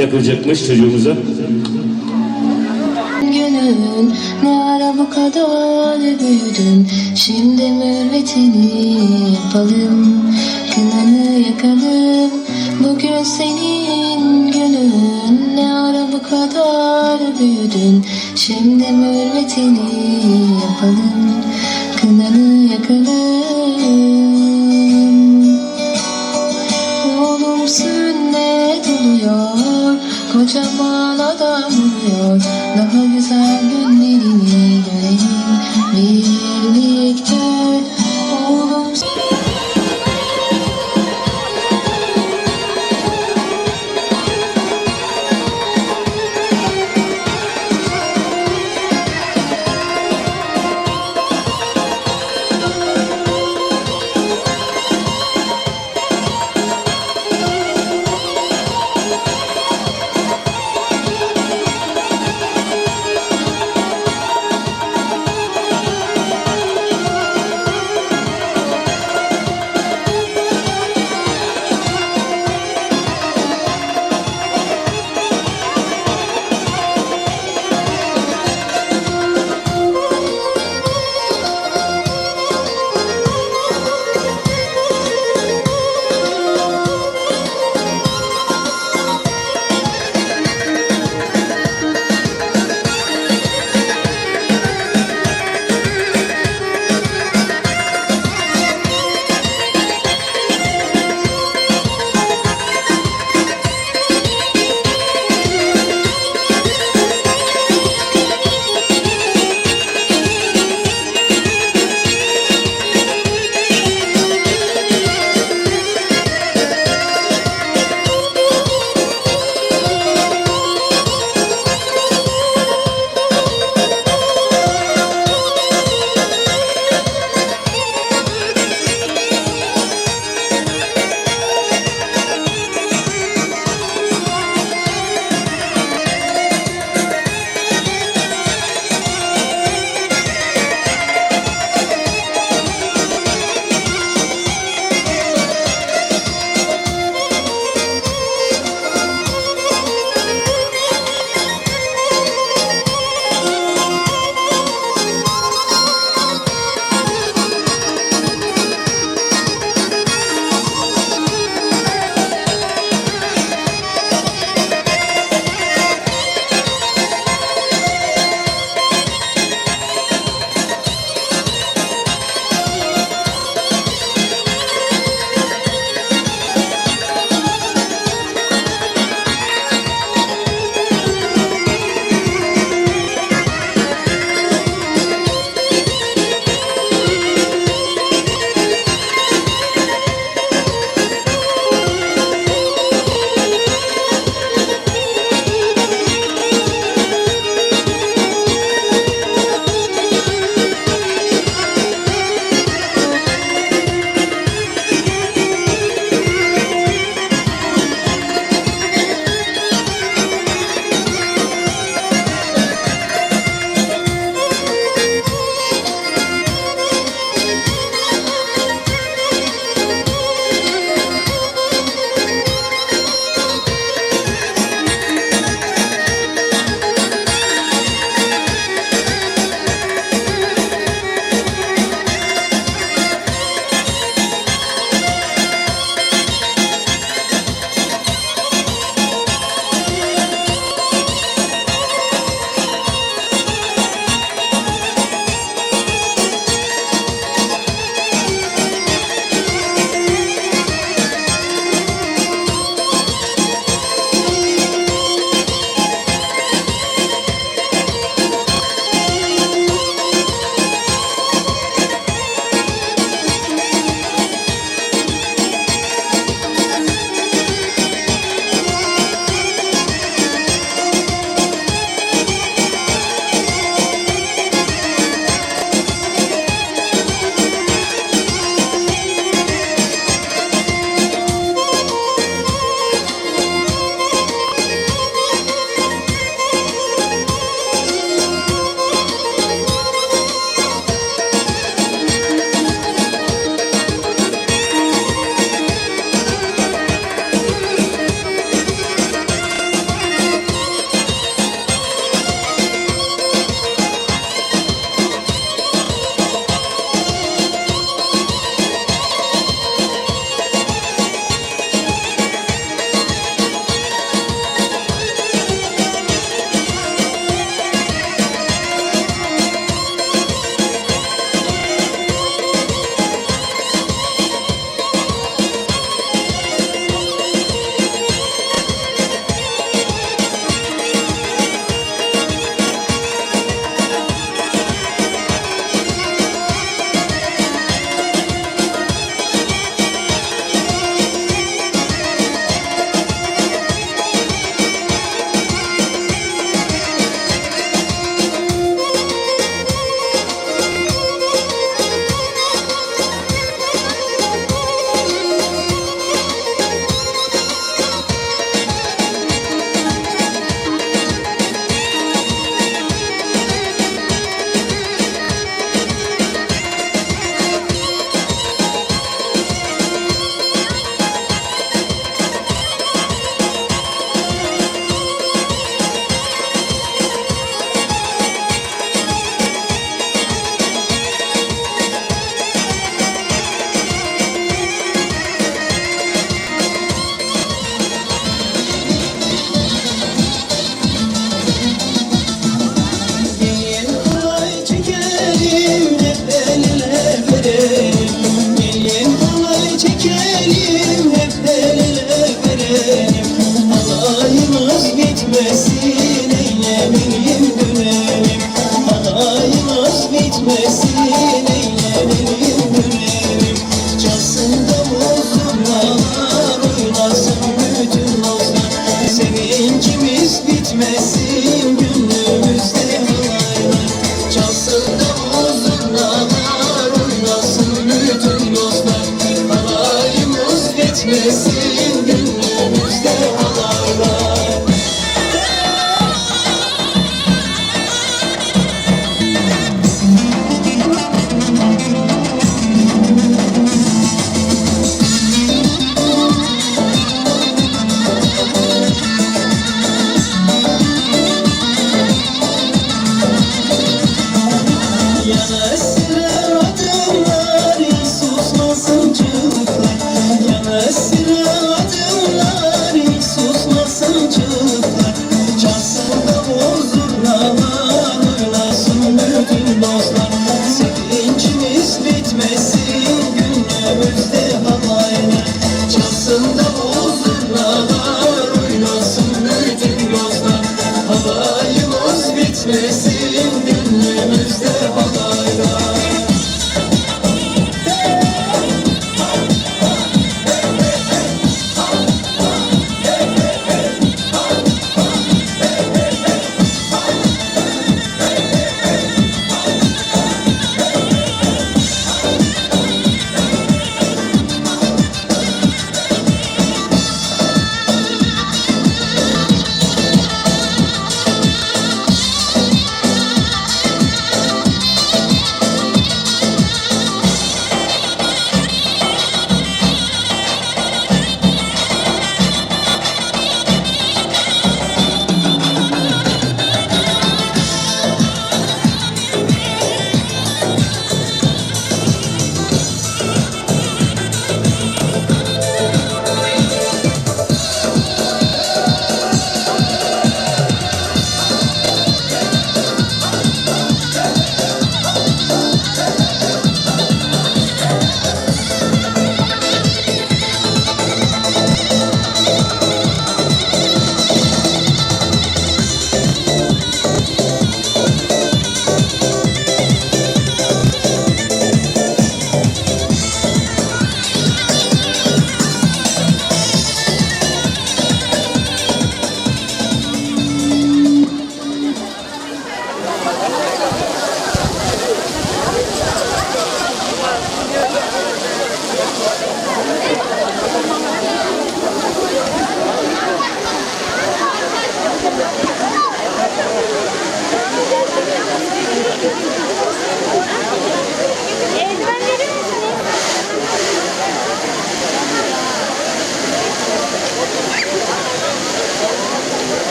yapılacakmış çocuğumuza. Günün ne ara bu kadar büyüdün. Şimdi mürvetini yapalım. Kınanı yakalım. Bugün senin günün. Ne ara bu kadar büyüdün. Şimdi mürvetini yapalım. Kınanı yakalım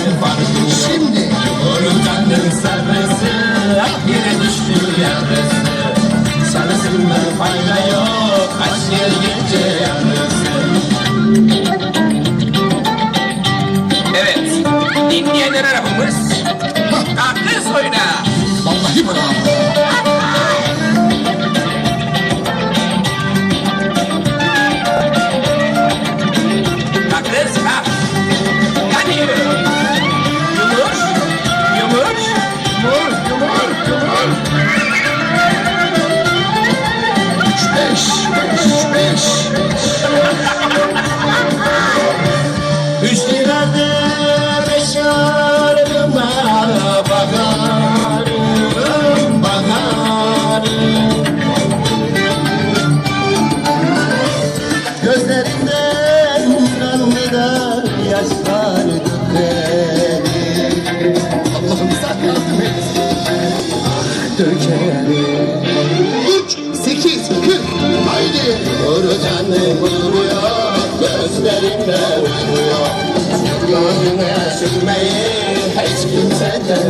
Kaldı farkı şimdi. Unutandım sarısı Yine düştü yarısı Sarısından fayda yok Kaç yıl gece yarısı Evet Dinleyen arabamız.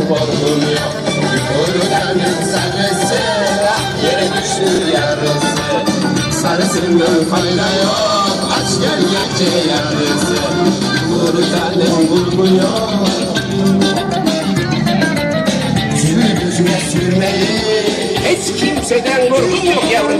Vuru canım sarısı yere düştü yarısı. Sarısının fayda yok Aç gel gece yarısı. Vuru canım vurmuyor. Sürmeyi Hiç kimseden korkum yok yavrum.